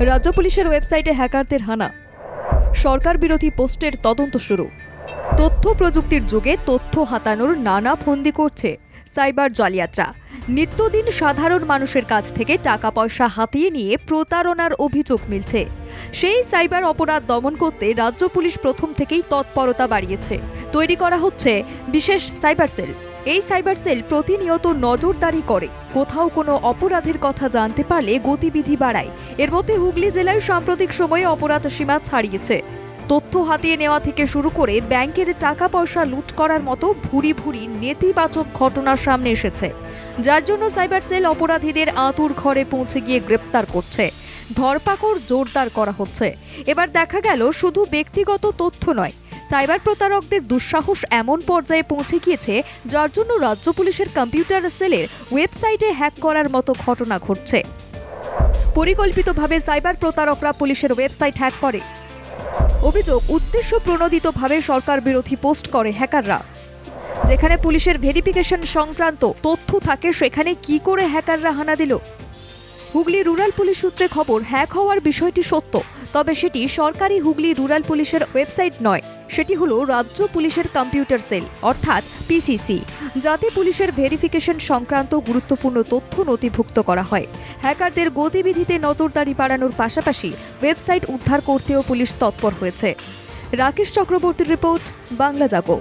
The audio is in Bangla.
রাজ্য পুলিশের ওয়েবসাইটে হ্যাকারদের হানা। সরকার বিরোধী পোস্টের তদন্ত শুরু। তথ্য প্রযুক্তির যুগে তথ্য হাতানোর নানা ফন্দি করছে সাইবার জালিয়াতরা। নিত্যদিন সাধারণ মানুষের কাছ থেকে টাকা পয়সা হাতিয়ে নিয়ে প্রতারণার অভিযোগ মিলছে। সেই সাইবার অপরাধ দমন করতে রাজ্য পুলিশ প্রথম থেকেই তৎপরতা বাড়িয়েছে। তৈরি করা হচ্ছে বিশেষ সাইবার সেল। এই সাইবার সেল প্রতিনিয়ত নজরদারি করে। কোথাও কোনো অপরাধের কথা জানতে পারলে গতিবিধি বাড়ায়। এর মধ্যে হুগলি জেলায় সাম্প্রতিক সময়ে অপরাধ সীমা ছাড়িয়েছে। তথ্য হাতিয়ে নেওয়া থেকে শুরু করে ব্যাংকের টাকা পয়সা লুট করার মতো ভুরি ভুরি নেতিবাচক ঘটনা সামনে এসেছে। যার জন্য সাইবার সেল অপরাধীদের আঁতুর ঘরে পৌঁছে গিয়ে গ্রেপ্তার করছে। ধরপাকড় জোরদার করা হচ্ছে। এবার দেখা গেল শুধু ব্যক্তিগত তথ্য নয় সাইবার প্রতারকদের দুঃসাহস এমন পর্যায়ে পৌঁছে গিয়েছে, যার জন্য রাজ্য পুলিশের কম্পিউটার সেলের ওয়েবসাইটে হ্যাক করার মতো ঘটনা ঘটছে। পরিকল্পিতভাবে সাইবার প্রতারকরা পুলিশের ওয়েবসাইট হ্যাক করে। অভিযোগ, উদ্দেশ্য প্রণোদিতভাবে সরকার বিরোধী পোস্ট করে হ্যাকাররা। যেখানে পুলিশের ভেরিফিকেশন সংক্রান্ত তথ্য থাকে, সেখানে কি করে হ্যাকাররা হানা দিল? হুগলি রুরাল পুলিশ সূত্রে খবর, হ্যাক হওয়ার বিষয়টি সত্য। তবে সেটি সরকারি হুগলি রুরাল পুলিশের ওয়েবসাইট নয়, সেটি হলো রাজ্য পুলিশের কম্পিউটার সেল, অর্থাৎ পিসিসি যাতে পুলিশের ভেরিফিকেশন সংক্রান্ত গুরুত্বপূর্ণ তথ্য নথিভুক্ত করা হয়। হ্যাকারদের গতিবিধিতে নজরদারি বাড়ানোর পাশাপাশি ওয়েবসাইট উদ্ধার করতেও পুলিশ তৎপর হয়েছে। রাকেশ চক্রবর্তীর রিপোর্ট, বাংলা জাগো